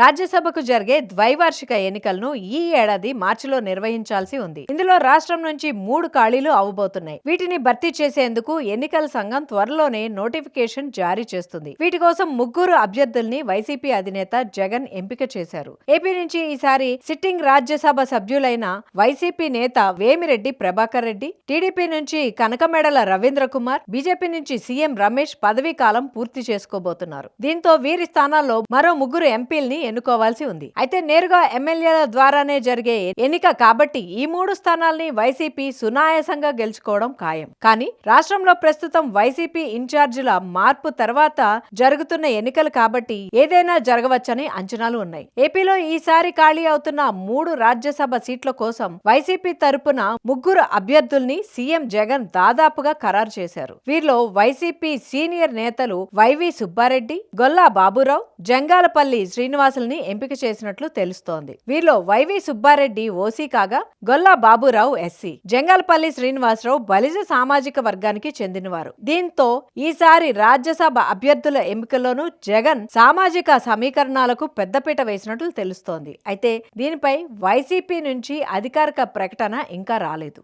రాజ్యసభకు జరిగే ద్వైవార్షిక ఎన్నికలను ఈ ఏడాది మార్చిలో నిర్వహించాల్సి ఉంది. ఇందులో రాష్ట్రం నుంచి మూడు ఖాళీలు అవబోతున్నాయి. వీటిని భర్తీ చేసేందుకు ఎన్నికల సంఘం త్వరలోనే నోటిఫికేషన్ జారీ చేస్తుంది. వీటి కోసం ముగ్గురు అభ్యర్థుల్ని వైసీపీ అధినేత జగన్ ఎంపిక చేశారు. ఏపీ నుంచి ఈసారి సిట్టింగ్ రాజ్యసభ సభ్యులైన వైసీపీ నేత వేమిరెడ్డి ప్రభాకర్ రెడ్డి టీడీపీ నుంచి కనకమెడల రవీంద్ర కుమార్ బీజేపీ నుంచి సీఎం రమేష్ పదవీ కాలం పూర్తి చేసుకోబోతున్నారు. దీంతో వీరి స్థానాల్లో మరో ముగ్గురు ఎంపీల్ని ఎన్నుకోవాల్సి ఉంది. అయితే నేరుగా ఎమ్మెల్యేల ద్వారానే జరిగే ఎన్నిక కాబట్టి ఈ మూడు స్థానాల్ని వైసీపీ సునాయాసంగా గెలుచుకోవడం ఖాయం. కానీ రాష్ట్రంలో ప్రస్తుతం వైసీపీ ఇన్ఛార్జీల మార్పు తర్వాత జరుగుతున్న ఎన్నికలు కాబట్టి ఏదైనా జరగవచ్చని అంచనాలు ఉన్నాయి. ఏపీలో ఈసారి ఖాళీ అవుతున్న మూడు రాజ్యసభ సీట్ల కోసం వైసీపీ తరపున ముగ్గురు అభ్యర్థుల్ని సీఎం జగన్ దాదాపుగా ఖరారు చేశారు. వీరిలో వైసీపీ సీనియర్ నేతలు వైవి సుబ్బారెడ్డి గొల్లా బాబురావు జంగాలపల్లి శ్రీనివాస శ్రీనివాసుల్ని ఎంపిక చేసినట్లు తెలుస్తోంది. వీరిలో వైవి సుబ్బారెడ్డి ఓసీ కాగా గొల్లా బాబురావు ఎస్సీ జంగాలపల్లి శ్రీనివాసరావు బలిజ సామాజిక వర్గానికి చెందినవారు. దీంతో ఈసారి రాజ్యసభ అభ్యర్థుల ఎంపికలోనూ జగన్ సామాజిక సమీకరణాలకు పెద్దపీట వేసినట్లు తెలుస్తోంది. అయితే దీనిపై వైసీపీ నుంచి అధికారిక ప్రకటన ఇంకా రాలేదు.